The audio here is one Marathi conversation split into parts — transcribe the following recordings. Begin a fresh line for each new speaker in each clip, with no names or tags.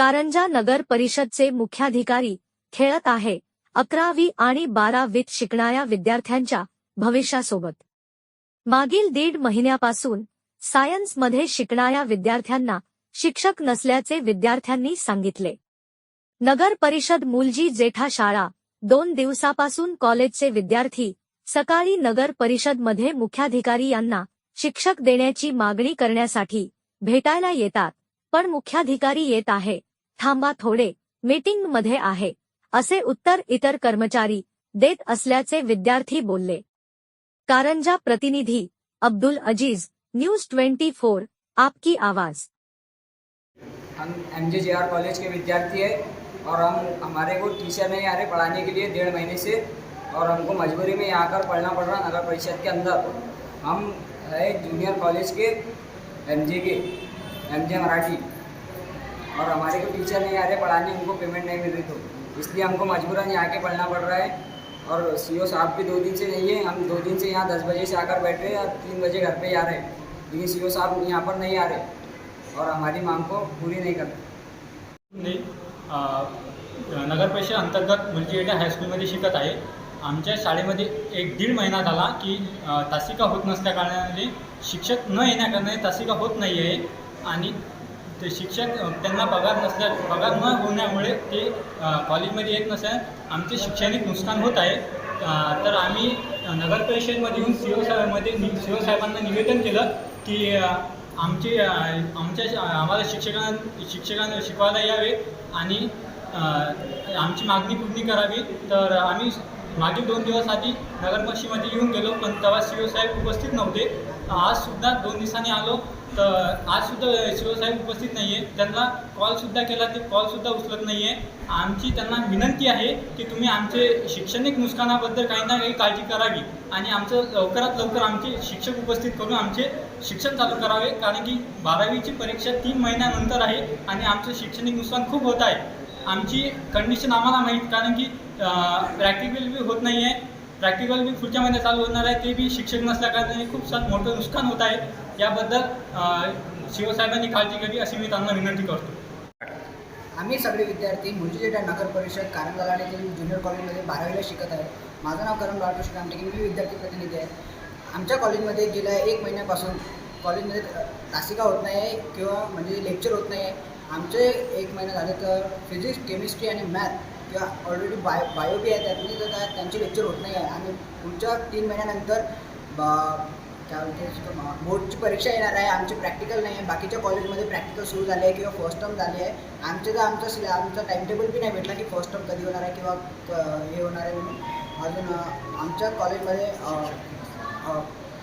कारंजा नगर परिषदचे मुख्याधिकारी खेळत आहे. अकरावी आणि बारावीत शिकणाऱ्या विद्यार्थ्यांच्या भविष्यासोबत. मागील दीड महिन्यापासून सायन्समध्ये शिकणाऱ्या विद्यार्थ्यांना शिक्षक नसल्याचे विद्यार्थ्यांनी सांगितले. नगर परिषद मुलजी जेठा शाळा दोन दिवसापासून कॉलेजचे विद्यार्थी सकाळी नगर परिषदमध्ये मुख्याधिकारी यांना शिक्षक देण्याची मागणी करण्यासाठी भेटायला येतात पण मुख्याधिकारी येत आहे. थांबा थोडे. मीटिंगमध्ये आहे. असे उत्तर इतर कर्मचारी देत असल्याचे विद्यार्थी बोलले. कारंजा प्रतिनिधी Abdul Aziz, news twenty four, आपकी आवाज़.
हम एम जे कॉलेज के विद्यार्थी है और हम हमारे को टीचर नहीं आ रहे पढ़ाने के लिए डेढ़ महीने से और हमको मजबूरी में यहाँ आकर पढ़ना पड़ रहा नगर परिषद के अंदर। हम है जूनियर कॉलेज के M K M J Marathi और हमारे को टीचर नहीं आ रहे पढ़ाने उनको पेमेंट नहीं मिल रही तो। इसलिए हमको मजबूरन यहाँ के पढ़ना पड़ रहा है। और सी ओ साहब भी दो दिन से नहीं है हम दो दिन से यहाँ दस बजे से आकर बैठे हैं और तीन बजे घर पे ही आ रहे हैं। लेकिन सी ओ साहब यहाँ पर नहीं आ रहे और हमारी मांग को पूरी नहीं करते
नगर परिषद अंतर्गत मुलचीएटा हायस्कूलमध्ये शिकत आहे. आमच्या शाळेमध्ये एक दीड महिना झाला की तासिका होत नसल्या कारणाने शिक्षक न येण्याकारणाने तासिका होत नाही आहे आणि ते शिक्षक त्यांना पगार नसल्या पगार न होण्यामुळे ते कॉलेजमध्ये येत नसल्या आमचे शैक्षणिक नुकसान होत आहे. तर आम्ही नगर परिषदमध्ये येऊन सी ओ साहेबमध्ये सी ओ साहेबांना निवेदन केलं की आमचे आमच्या आम्हाला शिक्षकां शिक्षकांना शिकवायला यावे आणि आमची मागणी पूर्ण करावी. तर आम्ही मागील दोन दिवस आधी नगर येऊन गेलो पण तेव्हा सी ओ साहेब उपस्थित नव्हते. आजसुद्धा दोन दिवसांनी आलो तर आजसुद्धा सी ओ साहेब उपस्थित नाही आहे त्यांना कॉलसुद्धा केला ते कॉलसुद्धा उचलत नाही आहे आमची त्यांना विनंती आहे की तुम्ही आमचे शैक्षणिक नुकसानाबद्दल काही ना काही काळजी करावी आणि आमचं लवकरात लवकर आमचे शिक्षक उपस्थित करून आमचे शिक्षण चालू करावे. कारण की बारावीची परीक्षा तीन महिन्यानंतर आहे आणि आमचं शैक्षणिक नुकसान खूप होत आहे. आमची कंडिशन आम्हाला माहीत कारण की प्रॅक्टिकल बी होत नाही आहे प्रॅक्टिकल बी पुढच्या महिन्यात चालू होणार आहे. ते बी शिक्षक नसल्या कारणाने खूप सात मोठं नुकसान होत आहे. याबद्दल शिवसाहेबांनी काळजी घ्यावी अशी मी त्यांना विनंती करतो.
आम्ही सगळे विद्यार्थी मुलचीजेटा नगर परिषद कारंजा येथील ज्युनियर कॉलेजमध्ये बारावीला शिकत आहे. माझं नाव करण बाळकृष्ण कामटेके मी विद्यार्थी प्रतिनिधी आहे. आमच्या कॉलेजमध्ये गेल्या एक महिन्यापासून कॉलेजमध्ये तासिका होत नाही आहे किंवा म्हणजे लेक्चर होत नाही आहे आमचे एक महिना झाले तर फिजिक्स केमिस्ट्री आणि मॅथ किंवा ऑलरेडी बाय बायो बी आहे त्यातली तर काय त्यांचे लेक्चर होत नाही आहे. आणि पुढच्या तीन महिन्यानंतर काय म्हणते बोर्डची परीक्षा येणार आहे. आमची प्रॅक्टिकल नाही आहे. बाकीच्या कॉलेजमध्ये प्रॅक्टिकल सुरू झाले आहे किंवा फर्स्ट टर्म झाले आहे. आमचे तर आमचं सिले आमचा टाईमटेबल बी नाही भेटला की फर्स्ट टर्म कधी होणार आहे किंवा हे होणार आहे म्हणून. अजून आमच्या कॉलेजमध्ये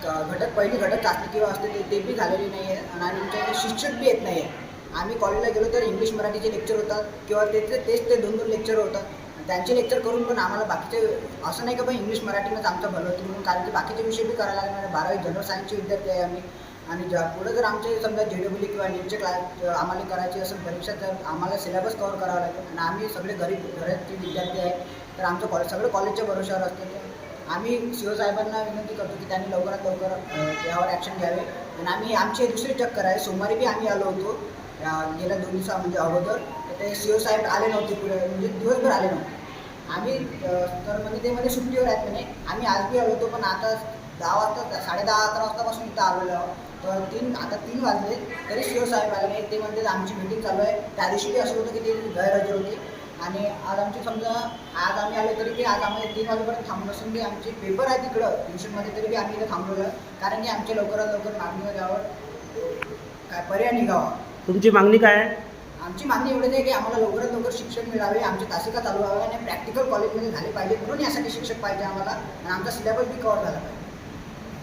घटक पहिली घटक चाचणी किंवा असते ते बी झालेली नाही आहे. आणि आमच्या शिक्षक बी येत नाही आहे. आम्ही कॉलेजला गेलो तर इंग्लिश मराठीचे लेक्चर होतात किंवा ते तेच ते दोन दोन लेक्चर होतात. त्यांचे लेक्चर करून पण आम्हाला बाकीचे असं नाही का पण इंग्लिश मराठीनंच आमचं भलं होतं म्हणून कारण की बाकीचे विषय बी करायला लागणार म्हणजे बारावी जनरल सायन्सचे विद्यार्थी आहे आम्ही. आणि ज्या पुढं जर आमचे समजा जे डब्ल्यू किंवा नीटचे क्लास आम्हाला करायची असेल परीक्षा तर आम्हाला सिलेबस कवर करावा लागेल आणि आम्ही सगळे गरीब घराचे विद्यार्थी आहे तर आमचं कॉलेज सगळं कॉलेजच्या भरोश्यावर असतं. आम्ही सी साहेबांना विनंती करतो की त्यांनी लवकरात लवकर यावर ॲक्शन घ्यावे. आणि आम्ही आमची दुसरी चक्कर आहे. सोमवारी बी आम्ही आलो होतो. गेल्या दोन दिवसा म्हणजे अगोदर ते शिवसाहेब आले नव्हते पुढे म्हणजे दिवसभर आले नव्हते. आम्ही तर म्हणजे ते म्हणजे सुट्टीवर आहेत म्हणे. आम्ही आज बी आलो होतो पण आता दहा वाजता साडे दहा अकरा वाजतापासून इथं आलेलो आहोत. तर तीन आता तीन वाजले तरी शिवसाहेब आले नाही. ते म्हणते आमची मीटिंग चालू आहे. त्या दिवशी बी असं होतं की ते गैरहजर होते. आणि आज आमची समजा आज आम्ही आलो तरी ते आज आम्हाला तीन वाजेपर्यंत थांबलो असून बी आमचे पेपर आहे तिकडं. ट्युशनमध्ये तरी बी आम्ही इथं थांबलेलो आहे कारण की आमच्या लवकरात लवकर मागणीवर यावर काय पर्याय निघावा
तुमची मागणी काय आहे?
आमची मागणी एवढीच आहे की आम्हाला लवकरात लवकर शिक्षण मिळावे आमची तासिका चालू व्हावे आणि प्रॅक्टिकल कॉलेजमध्ये झाले पाहिजे. म्हणून यासाठी शिक्षक पाहिजे आम्हाला. आणि आमचा सिलेबस बी कव्हर झाला पाहिजे.